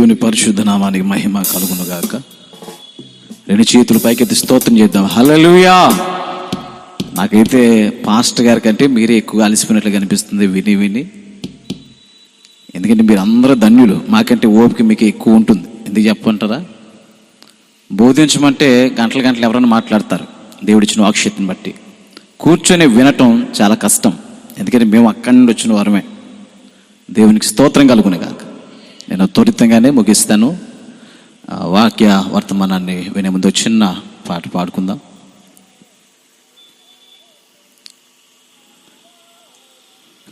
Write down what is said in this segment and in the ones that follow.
దేవుని పరిశుద్ధ నామానికి మహిమ కలుగునుగాక. రెండు చేతులు పైకెత్తి స్తోత్రం చేద్దాం. హలలుయా నాకైతే పాస్టర్ గారి కంటే మీరే ఎక్కువగా అలసిపోయినట్లు కనిపిస్తుంది విని విని. ఎందుకంటే మీరు అందరూ ధన్యులు. మాకంటే ఓపిక మీకు ఎక్కువ ఉంటుంది. ఎందుకు చెప్పంటారా బోధించమంటే గంటల గంటలు ఎవరైనా మాట్లాడతారు. దేవుడిచ్చిన వాక్షిత్ని బట్టి. కూర్చొని వినటం చాలా కష్టం. ఎందుకంటే మేము అక్కడి నుండి వచ్చిన వారమే. దేవునికి స్తోత్రం కలుగునిగా. నేను త్వరితంగానే ముగిస్తాను. వాక్య వర్తమానాన్ని వినే ముందు చిన్న పాట పాడుకుందాం.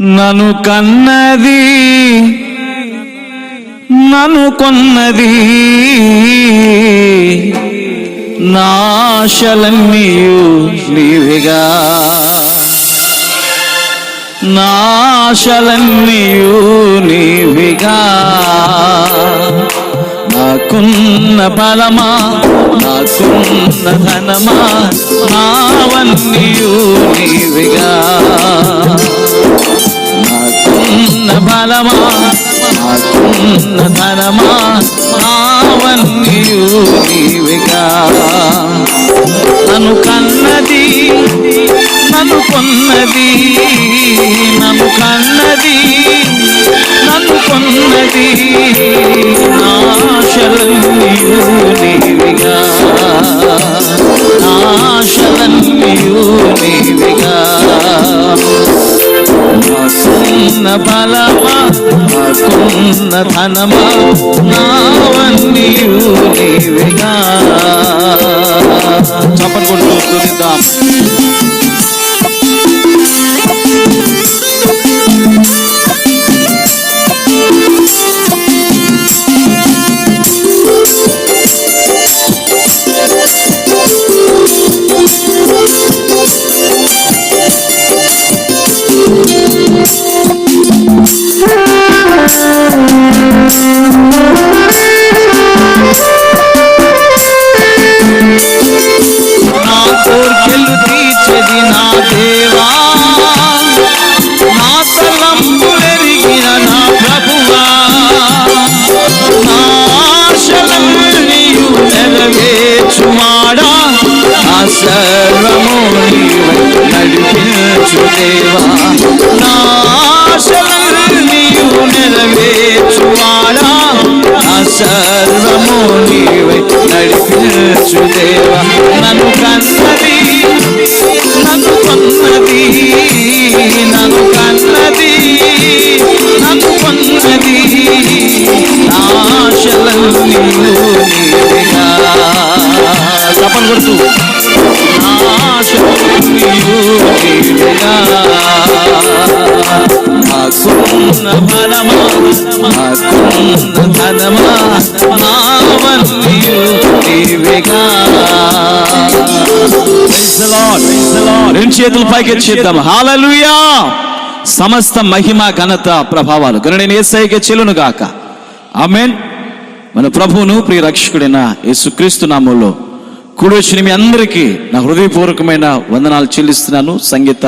నను కన్నది నన్ను కొన్నది నాశలన్నీయు నీవిగా. నాశలన్నీయు నీవిగా. నాకున్న బలమా నాకున్న ధనమా నావన్నీయు నీవిగా. నాకున్న బలమా నాకున్న ధనమా నావన్నీయు నీవిగా. నన్ను కన్నది నన్ను కొన్నది నన్ను కన్నది నన్ను కొన్నది నా నీవిగా నా నీవిగా నాకున్న బలమా నాకున్న ధనమా నావన్నీయు నీవిగా చప్పలు కొడుతూ స్తుతిద్దాం సర్వము నీవై నడిపించు దేవా నా ఆశలన్నీయు నెరవేర్చువాడా నా సర్వము నీవై నడిపించు దేవా నన్ను కన్నది నన్ను కొన్నది నన్ను కన్నది నన్ను కొన్నది ఆశలన్నీయు నీవిగా చప్పలు కొడుతూ ఆశలన్నీయు బలమా ధనమా నీవిగా రెండు చేతులు పైకి చేద్దాం హాలలుయా! సమస్త మహిమ ఘనత ప్రభావాలు గనుడైన ఏసైకి చెలును గాక ఆమెన్. మన ప్రభువును ప్రియ రక్షకుడైన యేసుక్రీస్తు నామంలో కూడొచ్చిన మీ అందరికీ నా హృదయపూర్వకమైన వందనాలు చెల్లిస్తున్నాను. సంగీత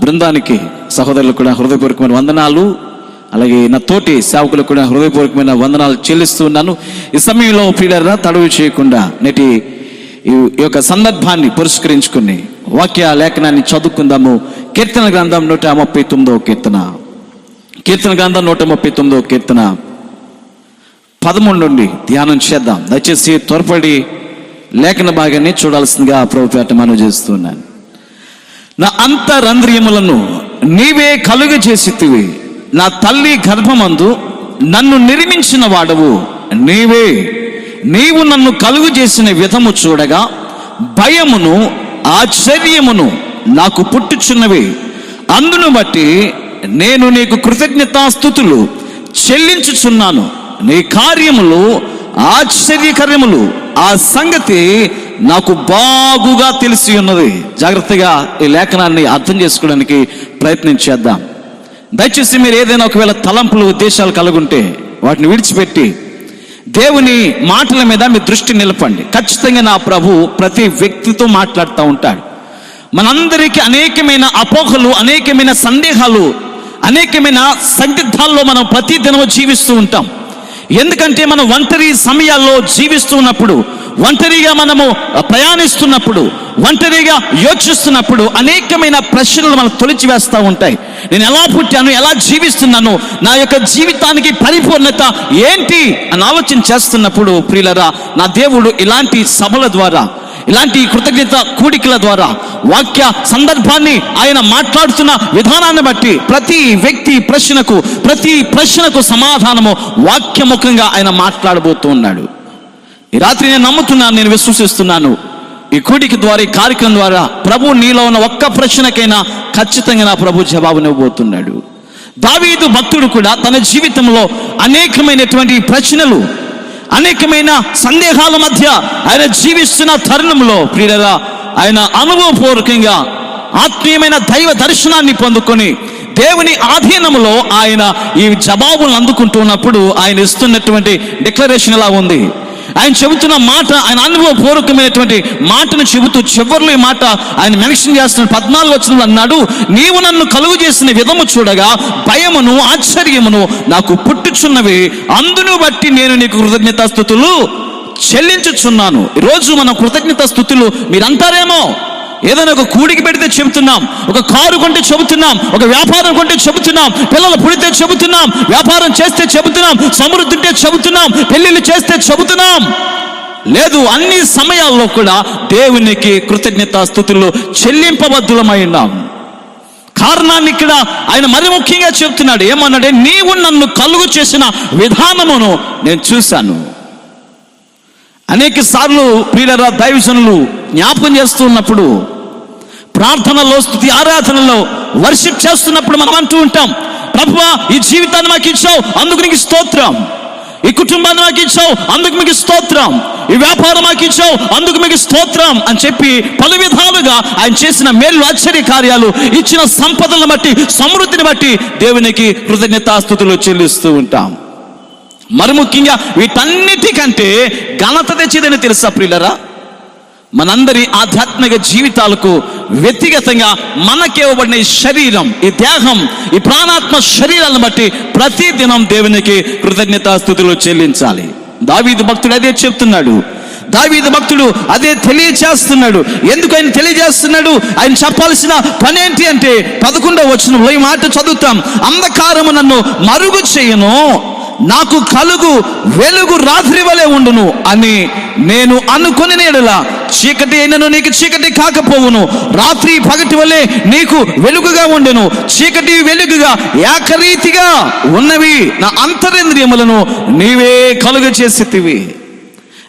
బృందానికి సహోదరులకు కూడా హృదయపూర్వకమైన వందనాలు. అలాగే నా తోటి సేవకులకు కూడా హృదయపూర్వకమైన వందనాలు చెల్లిస్తున్నాను ఈ సమయంలో పీడరా తడవి చేయకుండా నేటి ఈ ఈ యొక్క సందర్భాన్ని పురస్కరించుకుని వాక్య లేఖనాన్ని చదువుకుందాము. కీర్తన గ్రంథం నూట ముప్పై తొమ్మిదో కీర్తన. కీర్తన గ్రంథం నూట ముప్పై తొమ్మిదో కీర్తన. పదమూడు నుండి ధ్యానం చేద్దాం. దయచేసి త్వరపడి లేఖన భాగాన్ని చూడాల్సిందిగా ప్రభుపేట మనవి చేస్తున్నాను. నా అంతరంధ్రియములను నీవే కలుగ చేసితివి. నా తల్లి గర్భమందు నన్ను నిర్మించిన వాడవు. నీవే నీవు నన్ను కలుగు చేసిన విధము చూడగా భయమును ఆశ్చర్యమును నాకు పుట్టుచున్నవి. అందును బట్టి నేను నీకు కృతజ్ఞతాస్థుతులు చెల్లించుచున్నాను. నీ కార్యములు ఆశ్చర్యకర్యములు ఆ సంగతి నాకు బాగుగా తెలిసి ఉన్నది. జాగ్రత్తగా ఈ లేఖనాన్ని అర్థం చేసుకోవడానికి ప్రయత్నం చేద్దాం. దయచేసి మీరు ఏదైనా ఒకవేళ తలంపులు ఉద్దేశాలు కలుగుంటే వాటిని విడిచిపెట్టి దేవుని మాటల మీద మీ దృష్టి నిలపండి. ఖచ్చితంగా నా ప్రభు ప్రతి వ్యక్తితో మాట్లాడుతూ ఉంటాడు. మనందరికీ అనేకమైన అపోహలు అనేకమైన సందేహాలు అనేకమైన సందిగ్ధాల్లో మనం ప్రతి దినము జీవిస్తూ ఉంటాం. ఎందుకంటే మనం ఒంటరి సమయాల్లో జీవిస్తున్నప్పుడు ఒంటరిగా మనము ప్రయాణిస్తున్నప్పుడు ఒంటరిగా యోచిస్తున్నప్పుడు అనేకమైన ప్రశ్నలు మనం తొలిచివేస్తూ ఉంటాయి. నేను ఎలా పుట్టాను ఎలా జీవిస్తున్నాను నా యొక్క జీవితానికి పరిపూర్ణత ఏంటి అని ఆలోచన చేస్తున్నప్పుడు ప్రియులరా నా దేవుడు ఇలాంటి సభల ద్వారా ఇలాంటి కృతజ్ఞత కూడికల ద్వారా వాక్య సందర్భాన్ని ఆయన మాట్లాడుతున్న విధానాన్ని బట్టి ప్రతి వ్యక్తి ప్రశ్నకు ప్రతి ప్రశ్నకు సమాధానము వాక్యముఖంగా ఆయన మాట్లాడబోతూ ఉన్నాడు. ఈ రాత్రి నేను నమ్ముతున్నాను నేను విశ్వసిస్తున్నాను. ఈ కూడిక ద్వారా ఈ కార్యక్రమం ద్వారా ప్రభు నీలో ఉన్న ఒక్క ప్రశ్నకైనా ఖచ్చితంగా నా ప్రభు జవాబునివ్వబోతున్నాడు దావీదు భక్తుడు కూడా తన జీవితంలో అనేకమైనటువంటి ప్రశ్నలు అనేకమైన సందేహాల మధ్య ఆయన జీవిస్తున్న తరుణంలో ప్రియులరా ఆయన అనుభవపూర్వకంగా ఆత్మీయమైన దైవ దర్శనాన్ని పొందుకొని దేవుని ఆధీనంలో ఆయన ఈ జవాబులను అందుకుంటున్నప్పుడు ఆయన ఇస్తున్నటువంటి డిక్లరేషన్ ఎలా ఉంది? ఆయన చెబుతున్న మాట ఆయన అనుభవపూర్వకమైనటువంటి మాటను చెబుతూ చివరిలో ఈ మాట ఆయన మెన్షన్ చేస్తున్న పద్నాలుగు వచ్చిన అన్నాడు నీవు నన్ను కలుగు చేసిన విధము చూడగా భయమును ఆశ్చర్యమును నాకు పుట్టుచున్నవి. అందును బట్టి నేను నీకు కృతజ్ఞతాస్థుతులు చెల్లించుచున్నాను. ఈరోజు మన కృతజ్ఞత స్థుతులు మీరంటారేమో? ఏదైనా ఒక కూడికి పెడితే చెబుతున్నాం ఒక కారు కొంటే చెబుతున్నాం ఒక వ్యాపారం కొంటే చెబుతున్నాం పిల్లలు పుడితే చెబుతున్నాం వ్యాపారం చేస్తే చెబుతున్నాం సమృద్ధి ఉంటే చెబుతున్నాం పెళ్ళిళ్ళు చేస్తే చెబుతున్నాం. లేదు అన్ని సమయాల్లో కూడా దేవునికి కృతజ్ఞత స్థుతులు చెల్లింపబద్ధులమై ఉన్నాం కారణాన్ని ఇక్కడ ఆయన మరి ముఖ్యంగా చెప్తున్నాడు. ఏమన్నాడే నీవు నన్ను కలుగు చేసిన విధానమును నేను చూశాను. అనేక సార్లు ప్రియులరా దైవజనులు జ్ఞాపకం చేస్తున్నప్పుడు ప్రార్థనలో స్థుతి ఆరాధనలో వర్షిప్ చేస్తున్నప్పుడు మనం అంటూ ఉంటాం ప్రభువా ఈ జీవితాన్ని మాకు ఇచ్చావు అందుకు నీకు స్తోత్రం. ఈ కుటుంబాన్ని మాకు ఇచ్చావు అందుకు మీకు స్తోత్రం. ఈ వ్యాపారం మాకు ఇచ్చావు అందుకు మీకు స్తోత్రం. అని చెప్పి పలు విధాలుగా ఆయన చేసిన మేలు ఆశ్చర్య కార్యాలు ఇచ్చిన సంపదలను బట్టి సమృద్ధిని బట్టి దేవునికి కృతజ్ఞతాస్థుతులు చెల్లిస్తూ ఉంటాం. మరి ముఖ్యంగా వీటన్నిటికంటే ఘనత తెచ్చేదని తెలుసా ప్రియులరా? మనందరి ఆధ్యాత్మిక జీవితాలకు వ్యక్తిగతంగా మనకివ్వబడిన ఈ శరీరం ఈ దేహం ఈ ప్రాణాత్మ శరీరాలను బట్టి ప్రతి దినం దేవునికి కృతజ్ఞతాస్థుతులు చెల్లించాలి. దావీదు భక్తుడు అదే చెప్తున్నాడు. దావీదు భక్తుడు అదే తెలియచేస్తున్నాడు. ఎందుకు ఆయన తెలియజేస్తున్నాడు? ఆయన చెప్పాల్సిన పని ఏంటి అంటే పదకొండవ వచ్చిన ఈ మాట చదువుతాం. అంధకారము నన్ను మరుగు చేయను. నాకు కలుగు వెలుగు రాత్రి వలె ఉండును అని నేను అనుకుని నేడలా చీకటి అయినను నీకు చీకటి కాకపోవును. రాత్రి పగటి వలె నీకు వెలుగుగా ఉండెను. చీకటి వెలుగుగా ఏకరీతిగా ఉన్నవి నా అంతరేంద్రియములను నీవే కలుగ చేసేటివి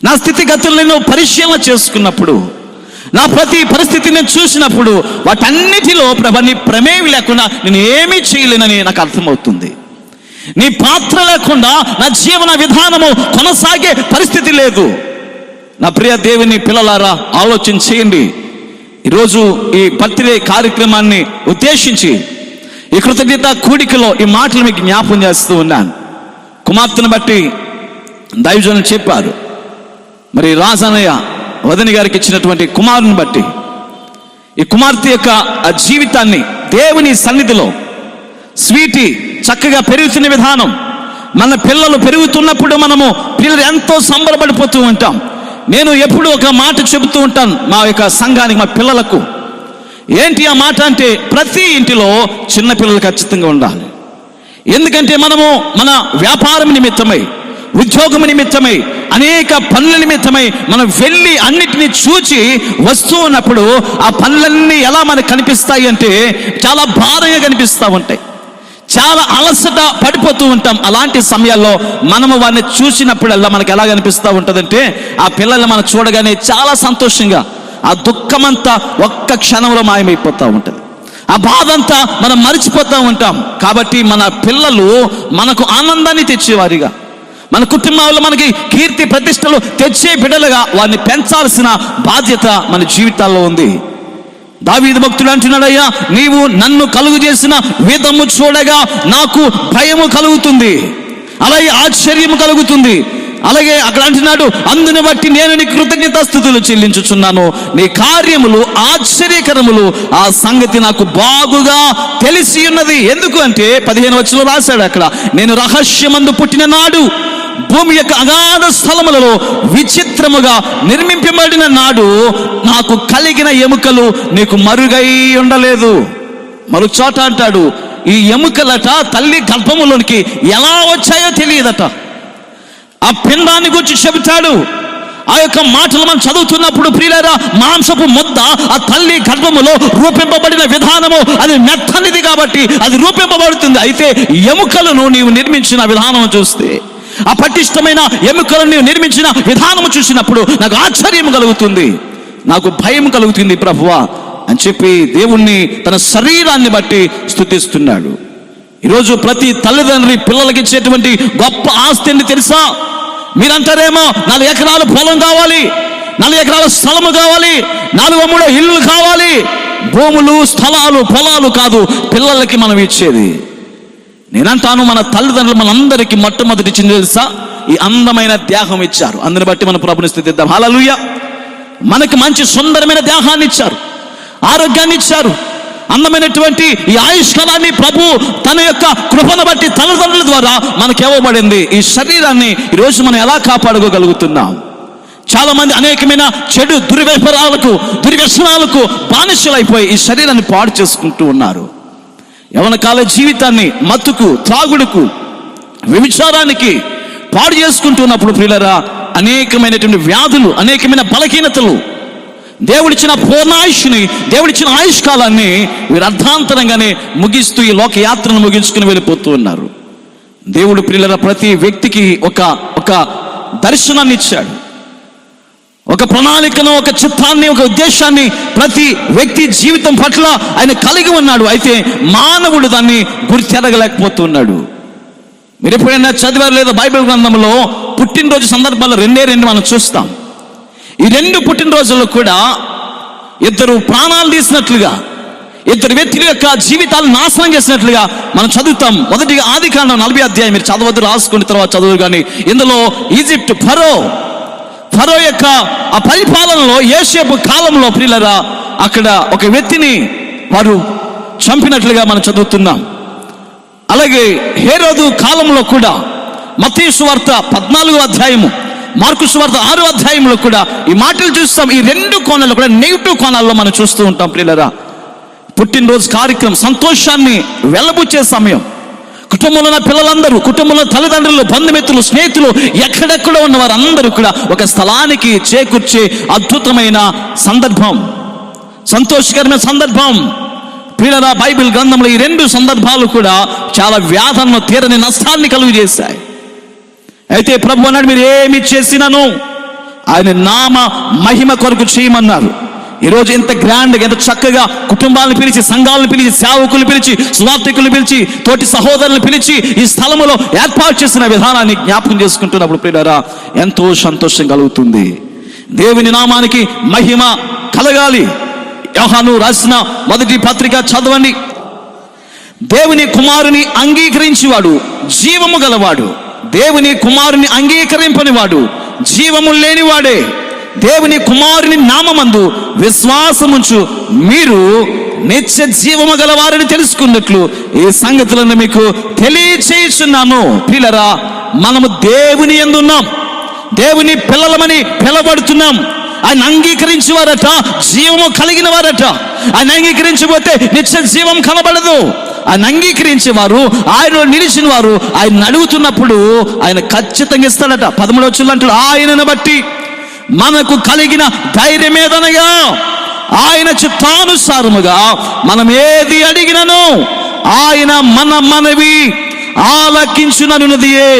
నా స్థితిగతులను పరిశీలన చేసుకున్నప్పుడు నా ప్రతి పరిస్థితిని చూసినప్పుడు వాటన్నిటిలో ప్రభ నీ ప్రమేయం లేకుండా నేను ఏమీ చేయలేనని నాకు అర్థమవుతుంది. నీ పాత్ర లేకుండా నా జీవన విధానము కొనసాగే పరిస్థితి లేదు. నా ప్రియ దేవుని పిల్లలారా ఆలోచన చేయండి. ఈరోజు ఈ బర్త్డే కార్యక్రమాన్ని ఉద్దేశించి ఈ కృతజ్ఞత కూడికలో ఈ మాటలు మీకు జ్ఞాపం చేస్తూ ఉన్నాను. కుమార్తెను బట్టి దైవజనులు చెప్పారు. మరి రాజనయ్య వదని గారికి ఇచ్చినటువంటి కుమారుని బట్టి. ఈ కుమార్తె యొక్క ఆ జీవితాన్ని దేవుని సన్నిధిలో స్వీటీ చక్కగా పెరుగుతున్న విధానం. మన పిల్లలు పెరుగుతున్నప్పుడు మనము పిల్లలు ఎంతో సంబరపడిపోతూ ఉంటాం. నేను ఎప్పుడు ఒక మాట చెబుతూ ఉంటాను మా యొక్క సంఘానికి మా పిల్లలకు. ఏంటి ఆ మాట అంటే ప్రతి ఇంటిలో చిన్నపిల్లలు ఖచ్చితంగా ఉండాలి. ఎందుకంటే మనము మన వ్యాపారం నిమిత్తమై ఉద్యోగం నిమిత్తమై అనేక పనుల నిమిత్తమై మనం వెళ్ళి అన్నిటినీ చూచి వస్తూ ఉన్నప్పుడు ఆ పనులన్నీ ఎలా మనకు కనిపిస్తాయి అంటే చాలా భారంగా కనిపిస్తూ ఉంటాయి. చాలా అలసట పడిపోతూ ఉంటాం. అలాంటి సమయాల్లో మనము వారిని చూసినప్పుడల్లా మనకు ఎలా అనిపిస్తూ ఉంటుందంటే ఆ పిల్లల్ని మనం చూడగానే చాలా సంతోషంగా ఆ దుఃఖమంతా ఒక్క క్షణంలో మాయమైపోతూ ఉంటుంది. ఆ బాధ అంతా మనం మరిచిపోతూ ఉంటాం. కాబట్టి మన పిల్లలు మనకు ఆనందాన్ని తెచ్చేవారిగా. మన కుటుంబంలో మనకి కీర్తి ప్రతిష్టలు తెచ్చే బిడ్డలుగా వారిని పెంచాల్సిన బాధ్యత మన జీవితాల్లో ఉంది. దావీదు భక్తుడు అంటున్నాడయ్యా నీవు నన్ను కలుగు చేసిన విధము చూడగా నాకు భయము కలుగుతుంది. అలాగే ఆశ్చర్యము కలుగుతుంది. అలాగే అక్కడ అంటున్నాడు అందుని బట్టి నేను నీ కృతజ్ఞతాస్థుతులు చెల్లించుచున్నాను. నీ కార్యములు ఆశ్చర్యకరములు ఆ సంగతి నాకు బాగుగా తెలిసి ఉన్నది. ఎందుకు అంటే పదిహేను వచ్చిన రాశాడు అక్కడ నేను రహస్యమందు పుట్టిన నాడు భూమి యొక్క అగాధ స్థలములలో విచిత్రముగా నిర్మింపబడిన నాడు నాకు కలిగిన ఎముకలు నీకు మరుగై ఉండలేదు. మరో చోట అంటాడు ఈ ఎముకలట తల్లి గర్భములోనికి ఎలా వచ్చాయో తెలియదట. ఆ పిండాన్ని గురించి చెబుతాడు ఆ యొక్క మాటలు మనం చదువుతున్నప్పుడు ప్రియులరా మాంసపు ముద్ద ఆ తల్లి గర్భములో రూపింపబడిన విధానము అది మెత్తనిది కాబట్టి అది రూపింపబడుతుంది. అయితే ఎముకలను నీవు నిర్మించిన విధానం చూస్తే ఆ పటిష్టమైన ఎముకలను నీవు నిర్మించిన విధానము చూసినప్పుడు నాకు ఆశ్చర్యం కలుగుతుంది. నాకు భయం కలుగుతుంది ప్రభువా అని చెప్పి దేవుణ్ణి తన శరీరాన్ని బట్టి స్థుతిస్తున్నాడు. ఈరోజు ప్రతి తల్లిదండ్రి పిల్లలకి ఇచ్చేటువంటి గొప్ప ఆస్తి ఏంటి తెలుసా? మీరంటారేమో నాలుగు ఎకరాలు పొలం కావాలి నాలుగు ఎకరాల స్థలము కావాలి నాలుగు మూడో ఇల్లు కావాలి. భూములు స్థలాలు పొలాలు కాదు పిల్లలకి మనం ఇచ్చేది. నేనంటాను మన తల్లిదండ్రులు మనందరికీ మొట్టమొదటి ఇచ్చింది తెలుసా? ఈ అందమైన దేహం ఇచ్చారు. అందుని బట్టి మన ప్రభుని స్థితిద్దాం. హల్లెలూయా! మనకి మంచి సుందరమైన దేహాన్ని ఇచ్చారు. ఆరోగ్యాన్ని ఇచ్చారు. అందమైనటువంటి ఈ ఆయుష్కాలాన్ని ప్రభు తన యొక్క కృపను బట్టి తల్లిదండ్రుల ద్వారా మనకి ఇవ్వబడింది. ఈ శరీరాన్ని ఈరోజు మనం ఎలా కాపాడుకోగలుగుతున్నాం? చాలా మంది అనేకమైన చెడు దుర్వ్యపరాలకు దుర్వ్యసనాలకు బానిసలైపోయి ఈ శరీరాన్ని పాడు చేసుకుంటూ ఉన్నారు. యవన కాల జీవితాన్ని మత్తుకు త్రాగుడుకు వ్యభిచారానికి పాడు చేసుకుంటున్నప్పుడు ప్రియులరా అనేకమైనటువంటి వ్యాధులు అనేకమైన బలహీనతలు దేవుడిచ్చిన పూర్ణాయుష్ని దేవుడిచ్చిన ఆయుష్ కాలాన్ని వీరు అర్ధాంతరంగానే ముగిస్తూ ఈ లోక యాత్రను ముగించుకుని వెళ్ళిపోతూ ఉన్నారు. దేవుడు ప్రియుల ప్రతి వ్యక్తికి ఒక ఒక దర్శనాన్ని ఇచ్చాడు ఒక ప్రణాళికను ఒక చిత్తాన్ని ఒక ఉద్దేశాన్ని ప్రతి వ్యక్తి జీవితం పట్ల ఆయన కలిగి ఉన్నాడు. అయితే మానవుడు దాన్ని గుర్తెరగలేకపోతున్నాడు. మీరు ఎప్పుడైనా చదివారు లేదా బైబిల్ గ్రంథంలో పుట్టినరోజు సందర్భాల్లో రెండే రెండు మనం చూస్తాం. ఈ రెండు పుట్టినరోజుల్లో కూడా ఇద్దరు ప్రాణాలు తీసినట్లుగా ఇద్దరు వ్యక్తుల యొక్క జీవితాలు నాశనం చేసినట్లుగా మనం చదువుతాం. మొదటిగా ఆది కాండం నలభై అధ్యాయం మీరు చదవద్దు రాసుకున్న తర్వాత చదువు కానీ ఇందులో ఈజిప్ట్ ఫరో ఫరో యొక్క ఆ పరిపాలనలో ఏసేపు కాలంలో ప్రియులరా అక్కడ ఒక వ్యక్తిని వారు చంపినట్లుగా మనం చదువుతున్నాం. అలాగే హేరోదు కాలంలో కూడా మతీసు వార్త పద్నాలుగో అధ్యాయము మార్కు సువార్త ఆరో అధ్యాయంలో కూడా ఈ మాటలు చూస్తాం. ఈ రెండు కోణాల్లో కూడా నెగిటివ్ కోణాల్లో మనం చూస్తూ ఉంటాం ప్రియులరా. పుట్టినరోజు కార్యక్రమం సంతోషాన్ని వెలబుచ్చే సమయం. కుటుంబంలో ఉన్న పిల్లలందరూ కుటుంబంలో తల్లిదండ్రులు బంధుమిత్రులు స్నేహితులు ఎక్కడెక్కడ ఉన్న వారందరూ కూడా ఒక స్థలానికి చేకూర్చే అద్భుతమైన సందర్భం. సంతోషకరమైన సందర్భం. ప్రియులరా బైబిల్ గ్రంథంలో ఈ రెండు సందర్భాలు కూడా చాలా వ్యాధలను తీరని నష్టాన్ని కలుగు చేశాయి అయితే ప్రభు అన్నాడు మీరు ఏమి చేసినను? ఆయన నామ మహిమ కొరకు చేయమన్నారు. ఈరోజు ఎంత గ్రాండ్గా ఎంత చక్కగా కుటుంబాలను పిలిచి సంఘాలను పిలిచి సేవకులు పిలిచి స్వార్థికులు పిలిచి తోటి సహోదరులు పిలిచి ఈ స్థలములో ఏర్పాటు చేసిన విధానాన్ని జ్ఞాపకం చేసుకుంటున్నప్పుడు ప్రియులరా ఎంతో సంతోషం కలుగుతుంది. దేవుని నామానికి మహిమ కలగాలి. యోహాను రాసిన మొదటి పత్రిక చదవండి. దేవుని కుమారుని అంగీకరించేవాడు జీవము గలవాడు. దేవుని కుమారుని అంగీకరింపనివాడు జీవము లేనివాడే. దేవుని కుమారుని నామమందు విశ్వాసముంచు మీరు నిత్య జీవము గలవారని తెలుసుకున్నట్లు ఈ సంగతులను మీకు తెలియచేయుచున్నాను. పిల్లరా మనము దేవుని ఎందున్నాం? దేవుని పిల్లలమని పిలబడుతున్నాం ఆయన అంగీకరించి వారట జీవము కలిగిన వారట ఆయన అంగీకరించబోతే నిత్య జీవం కనబడదు. ఆయన అంగీకరించే వారు ఆయన నిలిచిన వారు ఆయన అడుగుతున్నప్పుడు ఆయన ఖచ్చితంగా ఇస్తాడట. పదమూడు వచ్చులు అంటాడు ఆయనను బట్టి. మనకు కలిగిన ధైర్యమేదనగా ఆయన చిత్తానుసారముగా మనం ఏది అడిగినను ఆయన మన మనవి ఆలకించుననున్నదియే.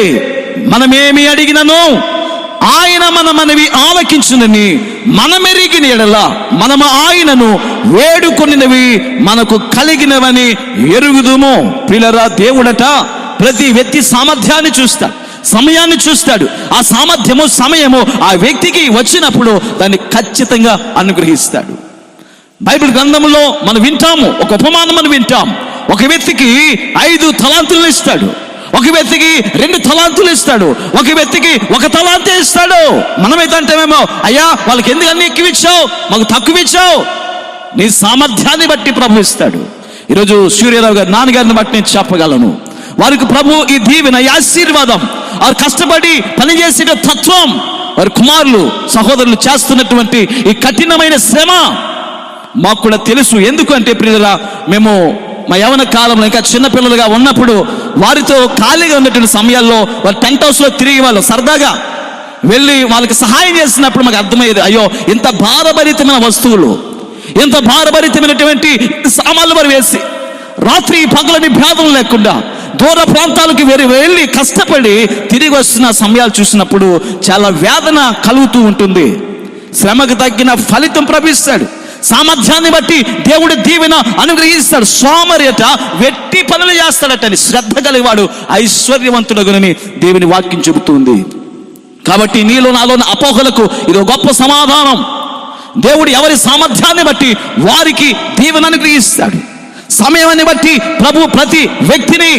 మనమేమి అడిగినను? ఆయన మన మనవి ఆలకించునని మనమెరిగిన ఎడల మనము ఆయనను వేడుకొనినవి మనకు కలిగినవని ఎరుగుదుము. పిల్లరా దేవుడట ప్రతి వ్యక్తి సామర్థ్యాన్ని చూస్తాడు. సమయాన్ని చూస్తాడు. ఆ సామర్థ్యము సమయము ఆ వ్యక్తికి వచ్చినప్పుడు దాన్ని ఖచ్చితంగా అనుగ్రహిస్తాడు. బైబిల్ గ్రంథంలో మనం వింటాము ఒక ఉపమానం మనం వింటాం ఒక వ్యక్తికి ఐదు తలాంతులను ఇస్తాడు. ఒక వ్యక్తికి రెండు తలాంతులు ఇస్తాడు. ఒక వ్యక్తికి ఒక తలాంతే ఇస్తాడు. మనమైతే అంటేమేమో అయ్యా వాళ్ళకి ఎందుకు అన్ని ఎక్కువ ఇచ్చావు మాకు తక్కువ ఇచ్చావు నీ సామర్థ్యాన్ని బట్టి ప్రభు ఇస్తాడు. ఈరోజు సూర్యరావు గారు నాన్నగారిని బట్టి నేను చెప్పగలను. వారికి ప్రభు ఈ దీవెన ఈ ఆశీర్వాదం. వారు కష్టపడి పనిచేసే తత్వం వారి కుమారులు సహోదరులు చేస్తున్నటువంటి ఈ కఠినమైన శ్రమ మాకు కూడా తెలుసు. ఎందుకంటే ప్రియులరా మేము మా యవన కాలంలో ఇంకా చిన్నపిల్లలుగా ఉన్నప్పుడు వారితో ఖాళీగా ఉన్నటువంటి సమయాల్లో వారి టెంట్ హౌస్లో తిరిగి వాళ్ళు సరదాగా వెళ్ళి వాళ్ళకి సహాయం చేసినప్పుడు మాకు అర్థమయ్యేది అయ్యో ఇంత భారభరితమైన వస్తువులు ఇంత భారభరితమైనటువంటి సామాన్లు వారు వేసి రాత్రి పగలని భేదం లేకుండా దూర ప్రాంతాలకు వేరు వెళ్ళి కష్టపడి తిరిగి వస్తున్న సమయాలు చూసినప్పుడు చాలా వేదన కలుగుతూ ఉంటుంది. శ్రమకు తగ్గిన ఫలితం ప్రభిస్తాడు. సామర్థ్యాన్ని బట్టి దేవుడు దీవెన అనుగ్రహిస్తాడు. సోమర్యత వెట్టి పనులు చేస్తాడటని శ్రద్ధ కలిగివాడు ఐశ్వర్యవంతుడగునని దేవుని వాక్యం చెబుతుంది. కాబట్టి నీలో నాలో అపోహలకు ఇది గొప్ప సమాధానం. దేవుడు ఎవరి సామర్థ్యాన్ని బట్టి వారికి దీవెన అనుగ్రహిస్తాడు. సమయాన్ని బట్టి ప్రభు ప్రతి వ్యక్తిని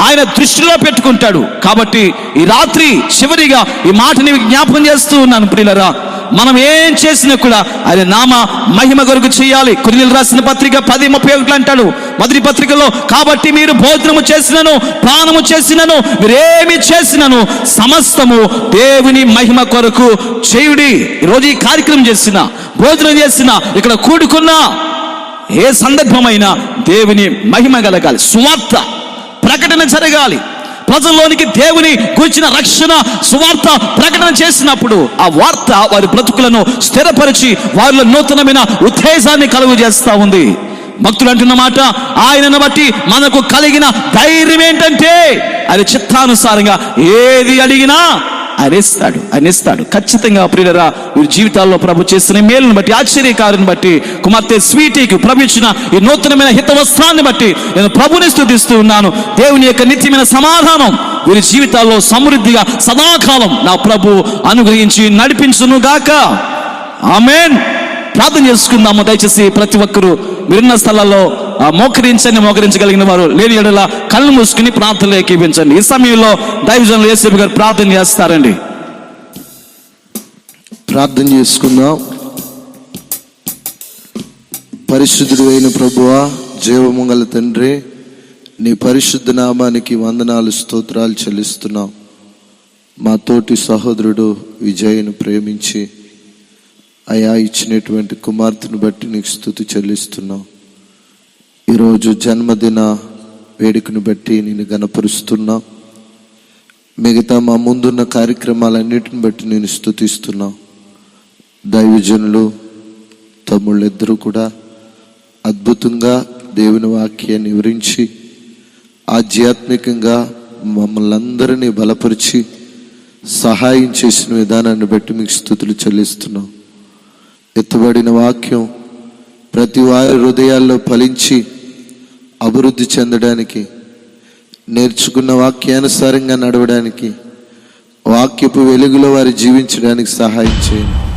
ఆయన దృష్టిలో పెట్టుకుంటాడు. కాబట్టి ఈ రాత్రి చివరిగా ఈ మాటని జ్ఞాపకం చేస్తూ ఉన్నాను ప్రియులరా మనం ఏం చేసినా కూడా ఆయన నామ మహిమ కొరకు చేయాలి. కొన్నిలు రాసిన పత్రిక పది ముప్పై ఒకటి అంటాడు. మొదటి పత్రికలో కాబట్టి మీరు భోజనము చేసినను ప్రాణము చేసినను మీరేమి చేసినను సమస్తము దేవుని మహిమ కొరకు చేయుడి. ఈరోజు ఈ కార్యక్రమం చేసిన భోజనం చేసిన ఇక్కడ కూడుకున్నా ఏ సందర్భమైనా దేవుని మహిమ కలగాలి. సువార్త. ప్రకటన జరగాలి. ప్రజల్లోనికి దేవుని కూర్చిన రక్షణ సువార్త ప్రకటన చేసినప్పుడు ఆ వార్త వారి బ్రతుకులను స్థిరపరిచి వారిలో నూతనమైన ఉత్తేజాన్ని కలుగు చేస్తూ ఉంది. భక్తులు అంటున్న మాట ఆయనను బట్టి మనకు కలిగిన ధైర్యం ఏంటంటే అది చిత్తానుసారంగా ఏది అడిగినా ఆయన అనేస్తాడు. ఇస్తాడు ఖచ్చితంగా ప్రియులరా వీరి జీవితాల్లో ప్రభు చేసిన మేలును బట్టి ఆశ్చర్యకారుని బట్టి కుమార్తె స్వీటీకి ప్రభు ఇచ్చిన ఈ నూతనమైన హితవస్త్రాన్ని బట్టి నేను ప్రభుని స్థుతిస్తూ ఉన్నాను. దేవుని యొక్క నిత్యమైన సమాధానం వీరి జీవితాల్లో సమృద్ధిగా సదాకాలం నా ప్రభు అనుగ్రహించి నడిపించును గాక ఆమెన్. ప్రార్థన చేసుకుందాము దయచేసి ప్రతి ఒక్కరూ మీరున్న స్థలాల్లో మోకరించండి మోకరించగలిగిన వారు. లేని ఎడల కళ్ళు మూసుకుని ప్రార్థనలు ఏకీపించండి. ఈ సమయంలో దైవజనులు ఏసీపీ గారు ప్రార్థన చేస్తారండి. ప్రార్థన చేసుకుందాం. పరిశుద్ధుడు అయిన ప్రభువా జీవమంగళ తండ్రి నీ పరిశుద్ధ నామానికి వందనాలు స్తోత్రాలు చెల్లిస్తున్నాం. మా తోటి సహోదరుడు విజయ్ను ప్రేమించి అయా ఇచ్చినటువంటి కుమార్తెను బట్టి నీకు స్థుతి చెల్లిస్తున్నాం. ఈరోజు జన్మదిన వేడుకను బట్టి నేను గనపరుస్తున్నా మిగతా మా ముందున్న కార్యక్రమాలన్నిటిని బట్టి నేను స్థుతిస్తున్నా. దైవజనులు తమ్ముళ్ళిద్దరూ కూడా అద్భుతంగా దేవుని వాక్యాన్ని వివరించి ఆధ్యాత్మికంగా మమ్మల్ని అందరినీ బలపరిచి సహాయం చేసిన విధానాన్ని బట్టి మీకు స్థుతులు చెల్లిస్తున్నాం. ఎత్తుబడిన వాక్యం ప్రతి వారి హృదయాల్లో ఫలించి అభివృద్ధి చెందడానికి నేర్చుకున్న వాక్యానుసారంగా నడవడానికి వాక్యపు వెలుగులో వారు జీవించడానికి సహాయం చేయండి.